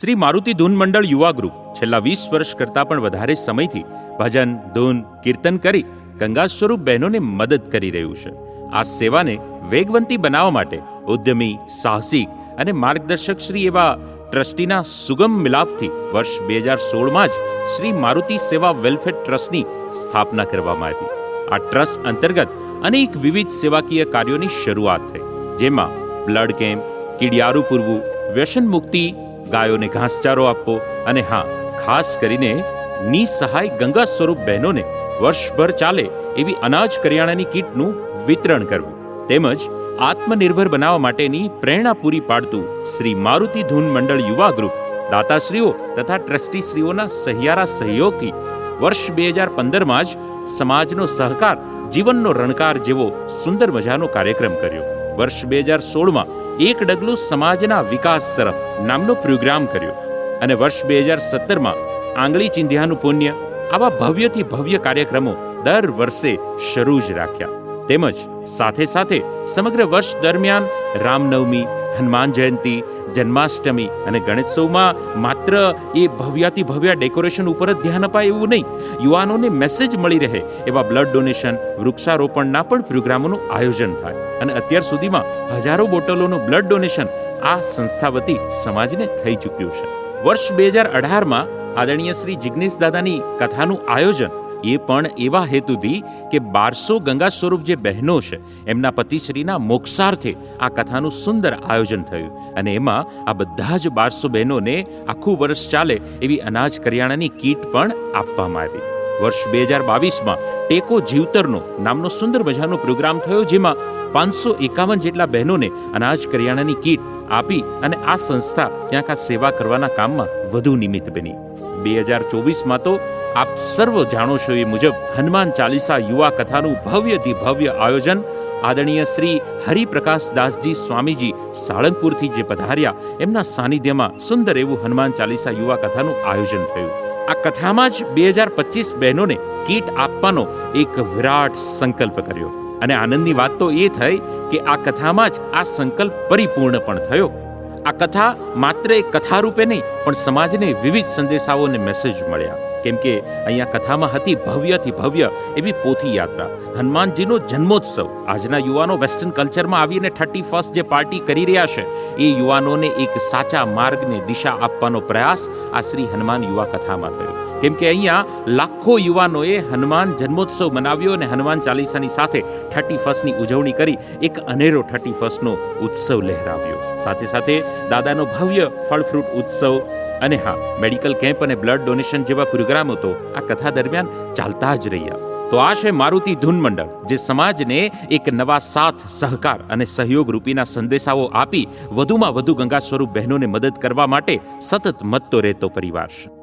શ્રી મારુતિ ધૂન મંડળ યુવા ગ્રુપ છેલ્લા વીસ વર્ષ કરતાં પણ વધારે સમયથી ભજન, ધૂન, કીર્તન કરી ગંગા સ્વરૂપ બહેનોને મદદ કરી રહ્યું છે. આ સેવાને વેગવંતી બનાવવા માટે ઉદ્યમી, સાહસિક અને માર્ગદર્શક શ્રી એવા ટ્રસ્ટીના સુગમ મિલાપથી વર્ષ બે હજાર સોળમાં જ શ્રી મારુતિ સેવા વેલફેર ટ્રસ્ટની સ્થાપના કરવામાં આવી. આ ટ્રસ્ટ અંતર્ગત અનેક વિવિધ સેવાકીય કાર્યોની શરૂઆત થઈ, જેમાં બ્લડ કેમ્પ, કીડિયારું પૂરવું, વ્યસન મુક્તિ ગાયોને ઘાસચારો આપવો અને હા, ખાસ કરીને નિસહાય ગંગા સ્વરૂપ બહેનોને વર્ષભર ચાલે એવી અનાજ કરિયાણાની કીટનું વિતરણ કરવું, તેમજ આત્મનિર્ભર બનાવવા માટેની પ્રેરણા પૂરી પાડતું શ્રી મારુતિ ધૂન મંડળ યુવા ગ્રુપ, દાતાશ્રીઓ તથા ટ્રસ્ટીશ્રીઓના સહિયારા સહયોગથી વર્ષ બે હજાર પંદરમાં જ સમાજનો સહકાર, જીવનનો રણકાર જેવો સુંદર મજાનો કાર્યક્રમ કર્યો. વર્ષ બે હજાર સોળમાં એક ડગલું સમાજના વિકાસ તરફ નામનો પ્રોગ્રામ કર્યો અને વર્ષ બે હજાર સત્તરમાં આંગળી ચિંધ્યાનું પુણ્ય આવા ભવ્યથી ભવ્ય કાર્યક્રમો દર વર્ષે શરૂ જ રાખ્યા. તેમજ સાથે સાથે સમગ્ર વર્ષ દરમિયાન રામનવમી, હનુમાન જયંતિ, જન્માષ્ટમી અને ગણેશોત્સવમાં માત્ર એ ભવ્યાતિ ભવ્ય ડેકોરેશન ઉપર જ ધ્યાન અપાય એવું નહીં. યુવાનોને મેસેજ મળી રહે એવા બ્લડ ડોનેશન વૃક્ષારોપણના પણ પ્રોગ્રામોનું આયોજન થાય. અને અત્યાર સુધીમાં હજારો બોટલોનું બ્લડ ડોનેશન આ સંસ્થા વતી સમાજને થઈ ચૂક્યું છે. વર્ષ બે હજાર અઢારમાં આદરણીય શ્રી જિગ્નેશ દાદાની કથાનું આયોજન એ પણ એવા હેતુથી કે બારસો ગંગા સ્વરૂપ જે બહેનો છે, એમના પતિશ્રીના મોક્ષાર્થે આ કથાનું સુંદર આયોજન થયું. અને એમાં આ બધા જ બારસો બહેનોને આખું વર્ષ ચાલે એવી અનાજ કરિયાણાની કીટ પણ આપવામાં આવી. વર્ષ બે હજાર બાવીસમાં ટેકો જીવતરનો નામનો સુંદર મજાનો પ્રોગ્રામ થયો, જેમાં પાંચસો એકાવન જેટલા બહેનોને અનાજ કરિયાણાની કીટ આપી અને આ સંસ્થા ત્યાં કા સેવા કરવાના કામમાં વધુ નિમિત્ત બની. બે હજાર ચોવીસમાં તો આપ સર્વ જાણો છો એ મુજબ હનુમાન ચાલીસા યુવા કથાનું ભવ્યથી ભવ્ય આયોજન આદરણીય શ્રી હરિપ્રકાશ દાસજી સ્વામીજી સાળંગપુરથી જે પધાર્યા, એમના સાનિધ્યમાં સુંદર એવું હનુમાન ચાલીસા યુવા કથાનું આયોજન થયું. આ કથામાં જ બે હજાર પચીસ બહેનોને કીટ આપવાનો એક વિરાટ સંકલ્પ કર્યો. અને આનંદની વાત તો એ થઈ કે આ કથામાં જ આ સંકલ્પ પરિપૂર્ણ પણ થયો. આ કથા માત્ર એક કથા રૂપે નહીં, પણ સમાજને વિવિધ સંદેશાઓ અને મેસેજ મળ્યા. કેમ કે અહીંયા કથામાં હતી ભવ્યથી ભવ્ય એવી પોથી યાત્રા. હનુમાનજીનો જન્મોત્સવ. આજના યુવાનો વેસ્ટર્ન કલ્ચરમાં આવીને થર્ટી ફર્સ્ટ જે પાર્ટી કરી રહ્યા છે, એ યુવાનોને એક સાચા માર્ગને દિશા આપવાનો પ્રયાસ આ શ્રી હનુમાન યુવા કથામાં થયો. કેમ કે અહીંયા લાખો યુવાનોએ હનુમાન જન્મોત્સવ મનાવ્યો અને હનુમાન ચાલીસાની સાથે થર્ટી ફર્સ્ટની ઉજવણી કરી એક અનેરો થર્ટી ફર્સ્ટનો ઉત્સવ લહેરાવ્યો. સાથે સાથે દાદાનો ભવ્ય ફળફ્રૂટ ઉત્સવ અને હા, મેડિકલ કેમ્પ અને બ્લડ ડોનેશન જેવા પ્રોગ્રામો તો આ કથા દરમિયાન ચાલતા જ રહ્યા. તો આ છે મારુતિ ધૂન મંડળ, જે સમાજને એક નવા સાથ, સહકાર અને સહયોગ રૂપીના સંદેશાઓ આપી વધુમાં વધુ ગંગા સ્વરૂપ બહેનોને મદદ કરવા માટે સતત મતતો રહેતો પરિવાર છે.